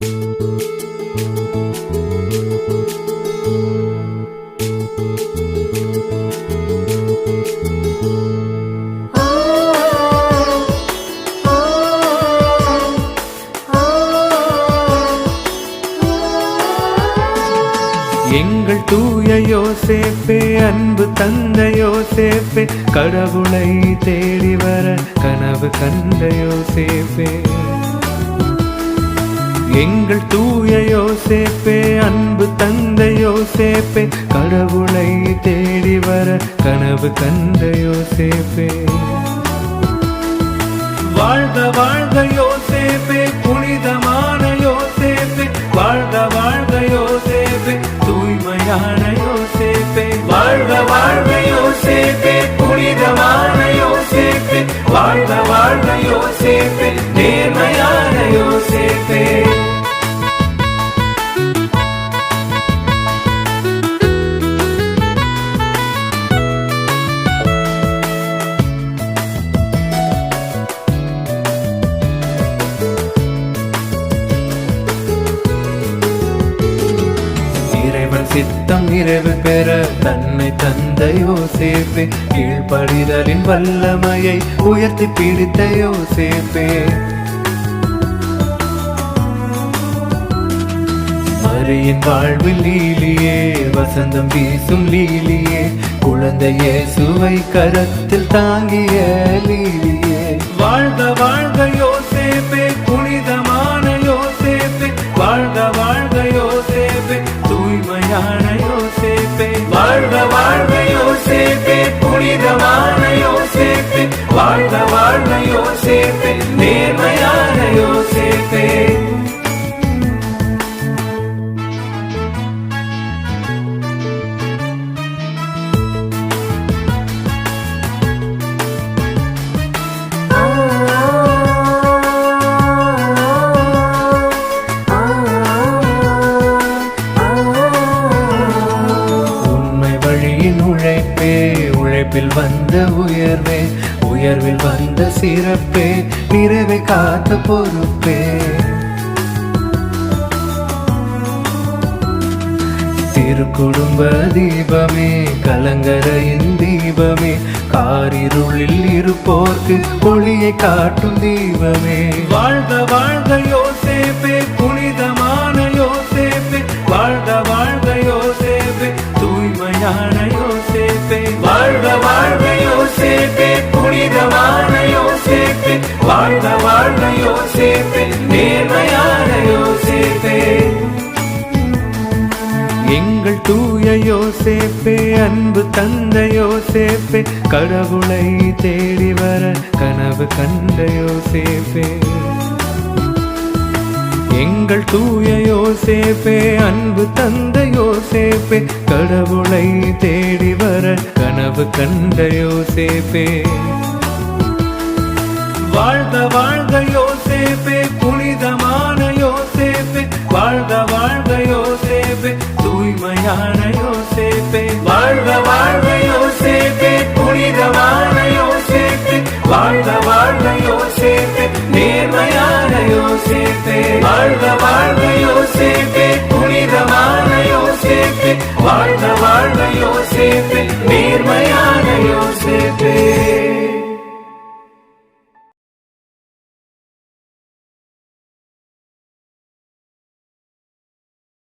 எங்கள் தூய யோசேப்பே அன்பு தந்த யோசேப்பே கடவுளை தேடி வர கனவு கண்ட யோசேப்பே. எங்கள் தூய யோசேப்பே அன்பு தந்த யோசேப்பே கடவுளை தேடி வர கனவு கண்ட யோசேப்பே. வாழ்க வாழ்க யோசேப்பே புனிதமான யோசேப்பே வாழ்க வாழ்க யோசேப்பே தூய்மையான யோசேப்பே. வாழ்க வாழ்க யோசேப்பே புனிதமான யோசேப்பே வாழ்க சித்தம் இரவு பெற தன்னை தந்த யோசேப்பே. கீழ்ப்படிதலின் வல்லமையை உயர்த்தி பிடித்த யோசேப்பே. மரியின் வாழ்வில் லீலியே வசந்தம் வீசும் லீலியே. குழந்தையே சுவை கரத்தில் தாங்கிய லீலி தூய்மையான யோசேப்பே. வாழ்க வாழ்க யோசேப்பே. புனிதமான யோசேப்பே. வாழ்க வாழ்க யோசேப்பே. நேர்மையான யோசேப்பே. உழைப்பே உழைப்பில் வந்த உயர்வே உயர்வில் வந்த சிறப்பே நிறைவை காத்த பொறுப்பே. திருக்குடும்ப தீபமே கலங்கரையின் தீபமே காரிருளில் இருப்போர்க்கு ஒளியை காட்டும் தீபமே. வாழ்க வாழ் யோசேப்பே வாழ்க வாழ்க யோசேப்பே புனிதமான யோசேப்பே வாழ்க வாழ்க யோசேப்பே நேர்மையான யோசேப்பே எங்கள் தூய யோசேப்பே அன்பு தந்த யோசேப்பே கடவுளை தேடி வர கனவு கண்ட யோசேப்பே எங்கள் தூய யோசேப்பே அன்பு தந்த யோசேப்பே கடவுளை தேடி வர கனவு கண்ட யோசேப்பே. வாழ்க வாழ்க யோசேப்பே புனிதமான யோசேப்பே வாழ்க வாழ்க யோசேப்பே தூய்மையான யோசேப்பே. வாழ்க வாழ்க யோசேப்பே புனிதமான யோசேப்பே வாழ்க வாழ்க வாழ்க வாழ்க யோசேப்பே